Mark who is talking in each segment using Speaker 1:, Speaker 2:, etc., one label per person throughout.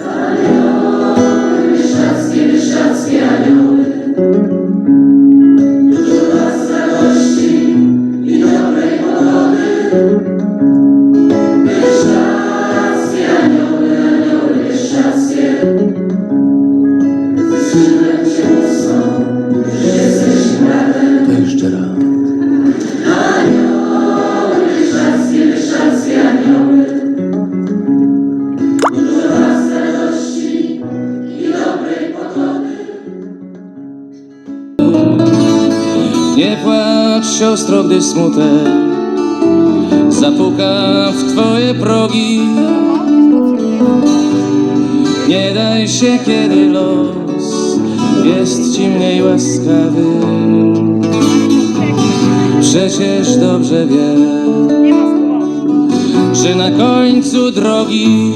Speaker 1: Алло, шацькі, шацькі, альони. Siostro, gdy smutek zapuka w twoje progi. Nie daj się, kiedy los jest ci mniej łaskawy. Przecież dobrze wiesz, że na końcu drogi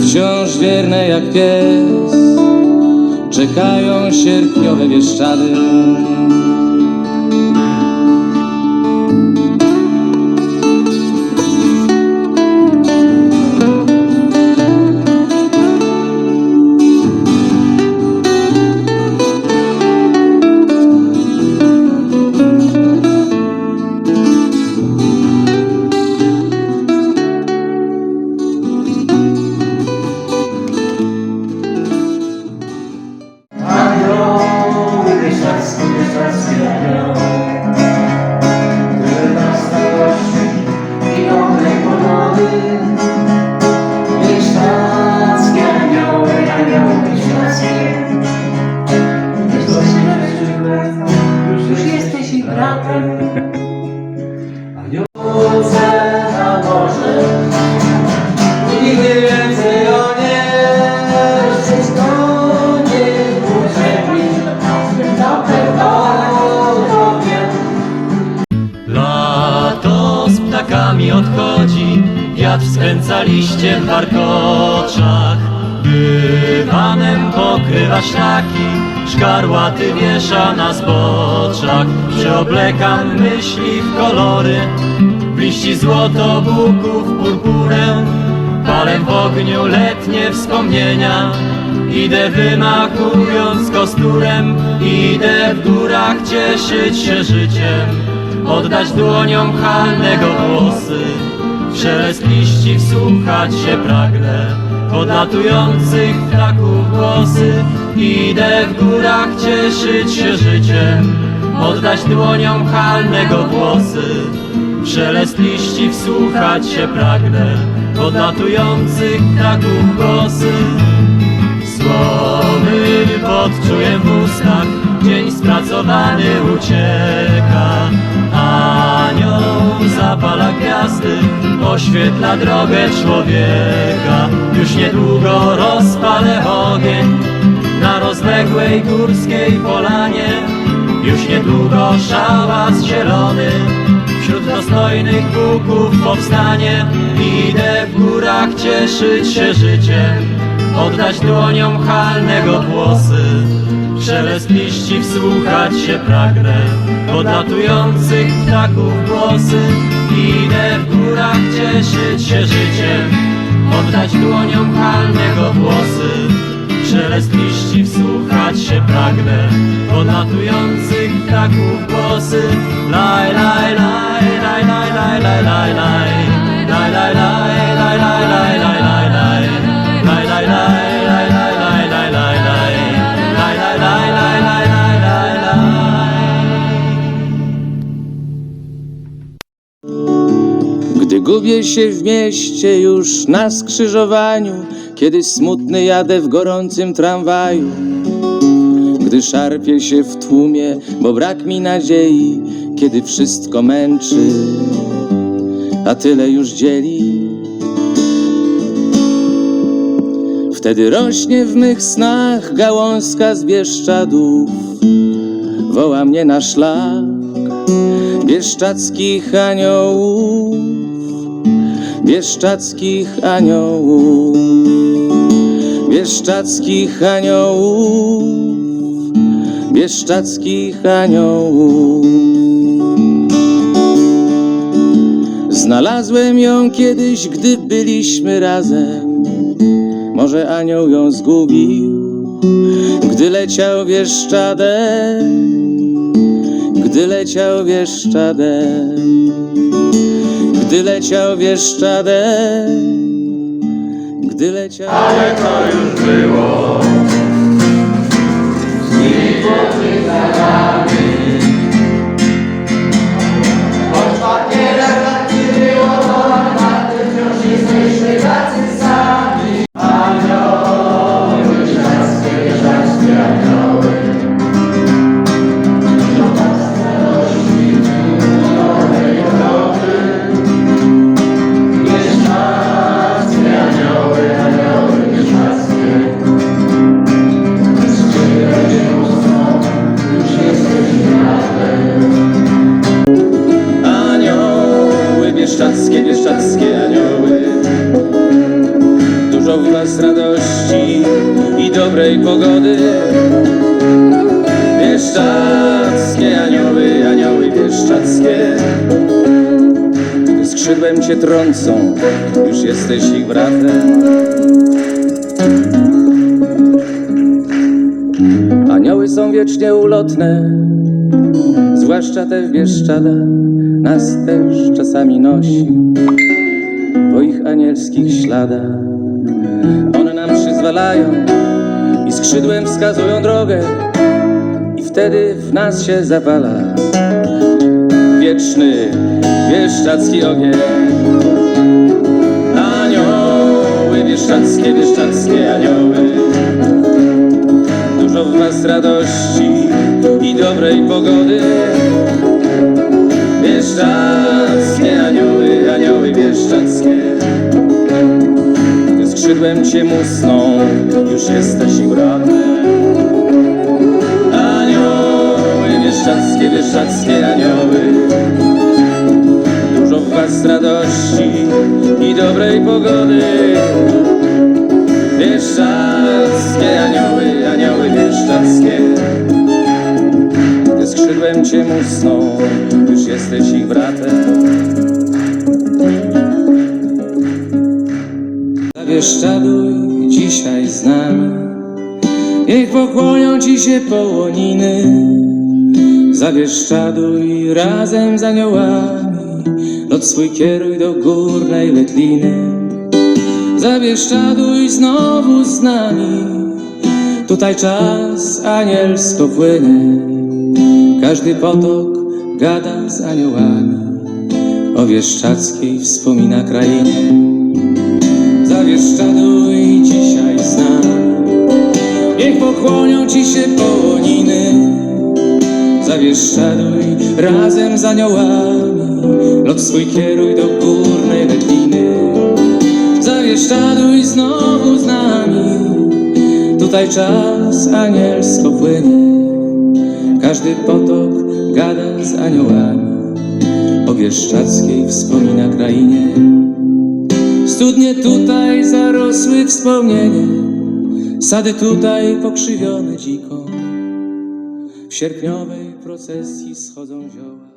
Speaker 1: wciąż wierne jak pies czekają sierpniowe wieszczady.
Speaker 2: Pokrywa szlaki, szkarłaty wiesza na zboczach. Przeoblekam myśli w kolory, w liści złoto, buków, purpurę. Palę w ogniu letnie wspomnienia, idę wymachując kosturem, idę w górach cieszyć się życiem. Oddać dłoniom halnego włosy Szelest liści wsłuchać się pragnę. Podlatujących ptaków głosy Idę w górach cieszyć się życiem. Oddać dłoniom halnego włosy Szelest liści wsłuchać się pragnę. Podlatujących ptaków głosy. Słowy podczuję w ustach Dzień spracowany ucieka Oświetla drogę człowieka. Już niedługo rozpalę ogień Na rozległej górskiej polanie. Już niedługo szałas zielony Wśród dostojnych buków powstanie. Idę w górach cieszyć się życiem Oddać dłoniom halnego włosy. Szelest liści wsłuchać się pragnę Podlatujących ptaków głosy Idę w górach cieszyć się życiem Oddać dłoniom halnego włosy Szelest liści wsłuchać się pragnę Podlatujących ptaków głosy laj, laj, laj, laj, laj, laj Laj, laj, laj, laj, laj, laj, laj, laj, laj
Speaker 1: gubię się w mieście już na skrzyżowaniu, kiedy smutny jadę w gorącym tramwaju, gdy szarpię się w tłumie, bo brak mi nadziei, kiedy wszystko męczy, a tyle już dzieli. Wtedy rośnie w mych snach gałązka z Bieszczadów, woła mnie na szlak bieszczadzkich aniołów, bieszczadzkich aniołów, bieszczadzkich aniołów, bieszczadzkich aniołów. Znalazłem ją kiedyś, gdy byliśmy razem. Może anioł ją zgubił, gdy leciał wieszczadem, gdy leciał wieszczadem, gdy leciał wieszczadem, gdy leciał. Anioły, bieszczackie, bieszczackie anioły. Dużo w was radości i dobrej pogody. Bieszczackie anioły, anioły bieszczackie Gdy skrzydłem cię trącą, już jesteś ich bratem. Anioły są wiecznie ulotne zwłaszcza te w Bieszczadach, nas też czasami nosi po ich anielskich śladach. One nam przyzwalają i skrzydłem wskazują drogę i wtedy w nas się zapala wieczny bieszczacki ogień. Anioły, bieszczackie, bieszczackie anioły, dużo w was radości i dobrej pogody. Bieszczackie anioły, anioły bieszczackie Gdy skrzydłem cię musną, już jesteś bratem Anioły bieszczackie, bieszczackie anioły. Dużo w was radości i dobrej pogody. Bieszczackie anioły, anioły bieszczackie gdy skrzydłem cię musną, już jesteś ich bratem. Zawieszczaduj dzisiaj z nami, niech pokłonią ci się połoniny. Zawieszczaduj razem z aniołami, lot swój kieruj do górnej Wetliny. Zawieszczaduj znowu z nami, tutaj czas anielsko płynie. Każdy potok gada z aniołami, o Wieszczackiej wspomina krainie. Zawieszczaduj dzisiaj z nami, niech pokłonią ci się połoniny. Zawieszczaduj razem z aniołami, lot swój kieruj do górnej Wetliny. Zawieszczaduj znowu z nami, tutaj czas anielsko płynie. Każdy potok gada z aniołami, o Bieszczackiej wspomina krainie. Studnie tutaj zarosły wspomnienie, sady tutaj pokrzywione dziką. W sierpniowej procesji schodzą zioła.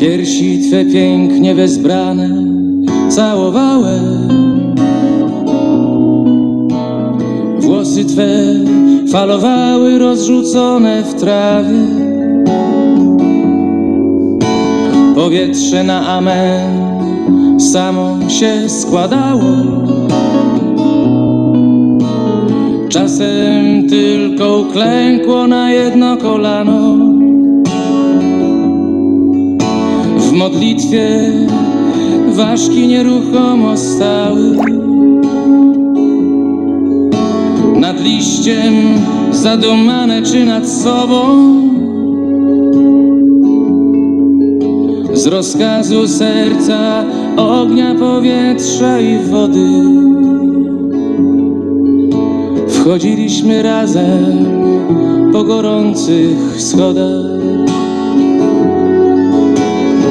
Speaker 1: Piersi Twe pięknie wezbrane całowałem. Włosy Twe falowały rozrzucone w trawie. Powietrze na amen samo się składało. Czasem tylko uklękło na jedno kolano. W modlitwie ważki nieruchomo stały. Nad liściem zadumane czy nad sobą Z rozkazu serca, ognia, powietrza i wody. Wchodziliśmy razem po gorących schodach.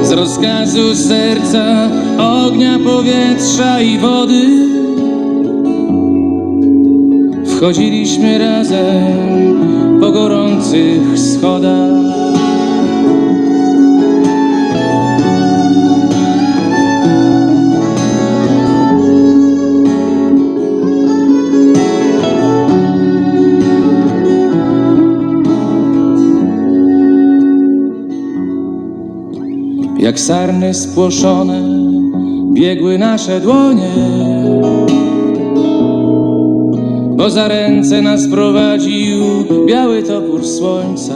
Speaker 1: Z rozkazu serca, ognia, powietrza i wody. Wchodziliśmy razem po gorących schodach.
Speaker 3: sarny spłoszone biegły nasze dłonie. Bo za ręce nas prowadził biały topór słońca.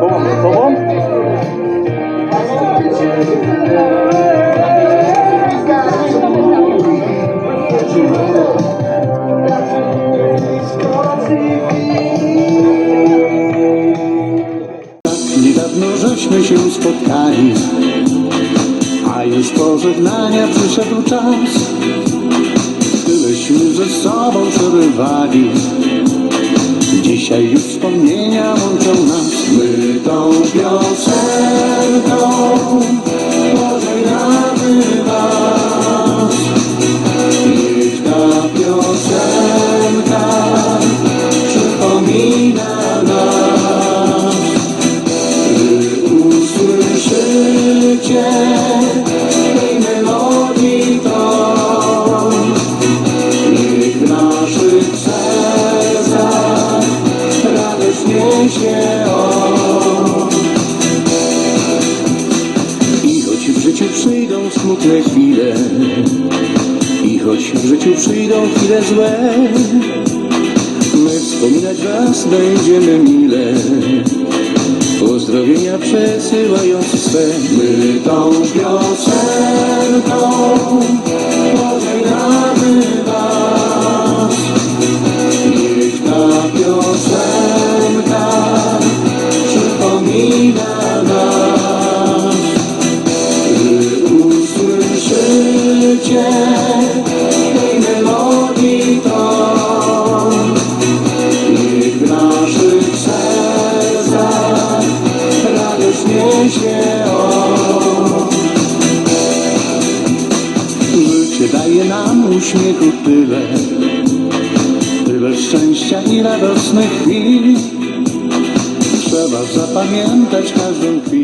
Speaker 4: Pomogę tobą? Niedawno żeśmy się spotkali A już pożegnania przyszedł czas Byliśmy ze sobą przerywali Dzisiaj już wspomnienia łączą nas? My tą piosenką będziemy mile. Pozdrowienia przesyłając swe My tą piosenką uśmiechu tyle. Tyle szczęścia i radosnych chwil Trzeba zapamiętać każdą chwilę.